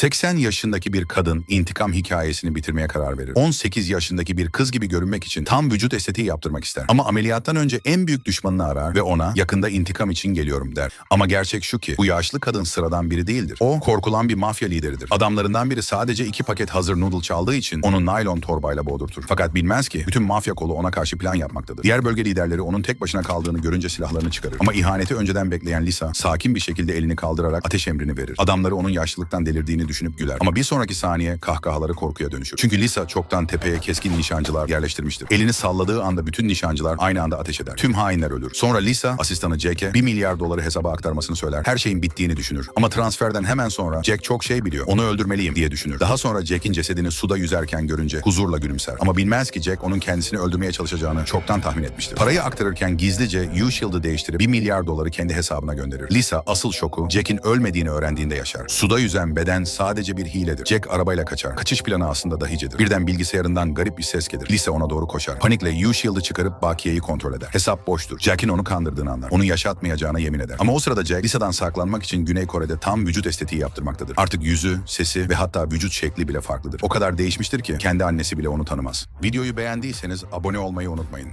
80 yaşındaki bir kadın intikam hikayesini bitirmeye karar verir. 18 yaşındaki bir kız gibi görünmek için tam vücut estetiği yaptırmak ister. Ama ameliyattan önce en büyük düşmanını arar ve ona yakında intikam için geliyorum der. Ama gerçek şu ki bu yaşlı kadın sıradan biri değildir. O korkulan bir mafya lideridir. Adamlarından biri sadece iki paket hazır noodle çaldığı için onu naylon torbayla boğdurtur. Fakat bilmez ki bütün mafya kolu ona karşı plan yapmaktadır. Diğer bölge liderleri onun tek başına kaldığını görünce silahlarını çıkarır. Ama ihaneti önceden bekleyen Lisa sakin bir şekilde elini kaldırarak ateş emrini verir. Adamları onun yaşlılıktan delirdiğini düşünüp güler. Ama bir sonraki saniye kahkahaları korkuya dönüşür. Çünkü Lisa çoktan tepeye keskin nişancılar yerleştirmiştir. Elini salladığı anda bütün nişancılar aynı anda ateş eder. Tüm hainler ölür. Sonra Lisa asistanı Jack'e 1 milyar doları hesaba aktarmasını söyler. Her şeyin bittiğini düşünür. Ama transferden hemen sonra Jack çok şey biliyor. Onu öldürmeliyim diye düşünür. Daha sonra Jack'in cesedini suda yüzerken görünce huzurla gülümser. Ama bilmez ki Jack onun kendisini öldürmeye çalışacağını çoktan tahmin etmiştir. Parayı aktarırken gizlice U-Shield'ı değiştirip 1 milyar doları kendi hesabına gönderir. Lisa asıl şoku Jack'in ölmediğini öğrendiğinde yaşar. Suda yüzen beden sadece bir hiledir. Jack arabayla kaçar. Kaçış planı aslında dahicedir. Birden bilgisayarından garip bir ses gelir. Lisa ona doğru koşar. Panikle U-Shield'ı çıkarıp bakiyeyi kontrol eder. Hesap boştur. Jack'in onu kandırdığını anlar. Onu yaşatmayacağına yemin eder. Ama o sırada Jack Lisa'dan saklanmak için Güney Kore'de tam vücut estetiği yaptırmaktadır. Artık yüzü, sesi ve hatta vücut şekli bile farklıdır. O kadar değişmiştir ki kendi annesi bile onu tanımaz. Videoyu beğendiyseniz abone olmayı unutmayın.